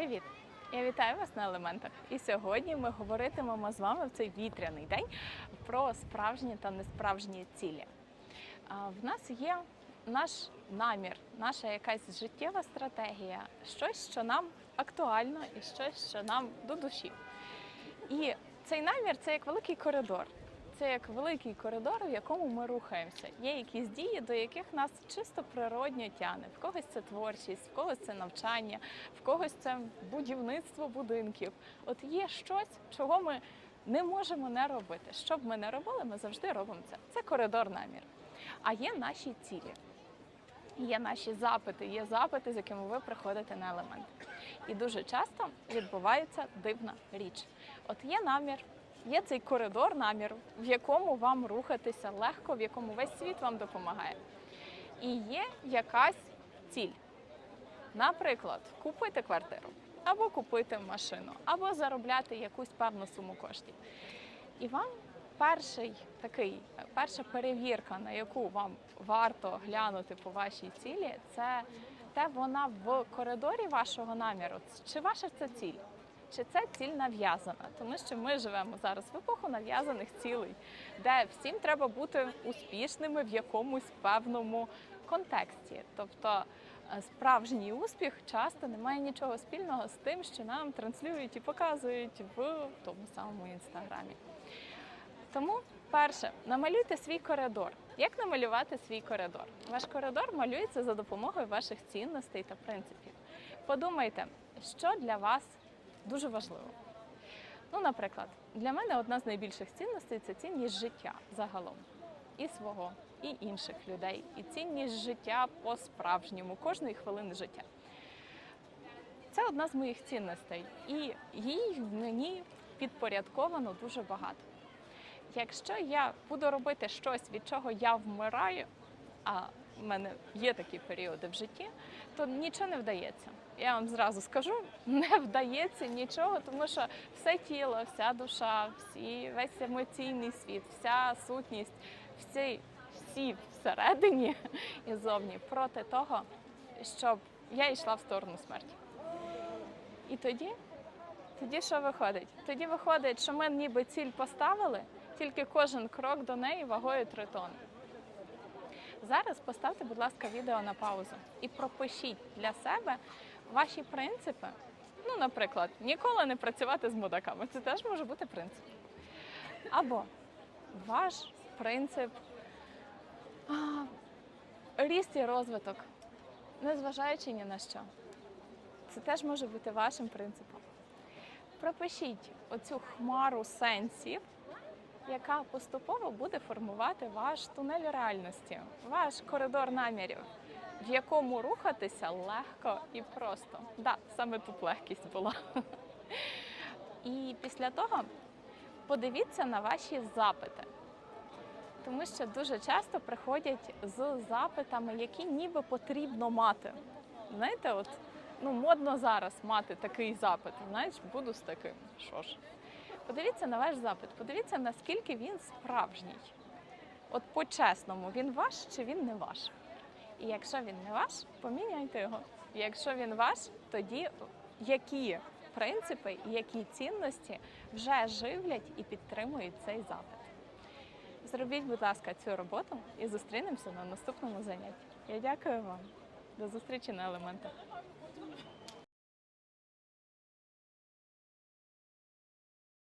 Привіт! Я вітаю вас на елементах. І сьогодні ми говоритимемо з вами в цей вітряний день про справжні та несправжні цілі. В нас є наш намір, наша якась життєва стратегія, щось, що нам актуально, і щось, що нам до душі. І цей намір це як великий коридор. Це як великий коридор, в якому ми рухаємося. Є якісь дії, до яких нас чисто природньо тягне. В когось це творчість, в когось це навчання, в когось це будівництво будинків. От є щось, чого ми не можемо не робити. Що б ми не робили, ми завжди робимо це. Це коридор намір. А є наші цілі. Є наші запити, є запити, з якими ви приходите на елемент. І дуже часто відбувається дивна річ. От є намір, є цей коридор наміру, в якому вам рухатися легко, в якому весь світ вам допомагає. І є якась ціль. Наприклад, купити квартиру, або купити машину, або заробляти якусь певну суму коштів. І вам перший такий, перша перевірка, на яку вам варто глянути по вашій цілі, це те, вона в коридорі вашого наміру. Чи ваша це ціль? Чи це ціль нав'язана? Тому що ми живемо зараз в епоху нав'язаних цілей, де всім треба бути успішними в якомусь певному контексті. Тобто е, справжній успіх часто не має нічого спільного з тим, що нам транслюють і показують в тому самому інстаграмі. Тому, перше, намалюйте свій коридор. Як намалювати свій коридор? Ваш коридор малюється за допомогою ваших цінностей та принципів. Подумайте, що для вас дуже важливо. Ну, наприклад, для мене одна з найбільших цінностей це цінність життя загалом. І свого, і інших людей, і цінність життя по-справжньому, кожної хвилини життя. Це одна з моїх цінностей, і їй мені підпорядковано дуже багато. Якщо я буду робити щось, від чого я вмираю, а в мене є такі періоди в житті, то нічого не вдається. Я вам зразу скажу, не вдається нічого, тому що все тіло, вся душа, всі, весь емоційний світ, вся сутність, всі, всі всередині і зовні проти того, щоб я йшла в сторону смерті. І тоді, тоді що виходить? Тоді виходить, що ми ніби ціль поставили, тільки кожен крок до неї вагою 3 тонни. Зараз поставте, будь ласка, відео на паузу і пропишіть для себе ваші принципи. Ну, наприклад, ніколи не працювати з мудаками. Це теж може бути принцип. Або ваш принцип а, ріст і розвиток, незважаючи ні на що. Це теж може бути вашим принципом. Пропишіть оцю хмару сенсів, яка поступово буде формувати ваш тунель реальності, ваш коридор намірів, в якому рухатися легко і просто. Да, саме тут легкість була. І після того подивіться на ваші запити. Тому що дуже часто приходять з запитами, які ніби потрібно мати. Знаєте, от ну модно зараз мати такий запит. Знаєш, буду з таким. Що ж? Подивіться на ваш запит, подивіться, наскільки він справжній. От по-чесному, він ваш чи він не ваш. І якщо він не ваш, поміняйте його. Якщо він ваш, тоді які принципи які цінності вже живлять і підтримують цей запит. Зробіть, будь ласка, цю роботу і зустрінемося на наступному занятті. Я дякую вам. До зустрічі на елементах.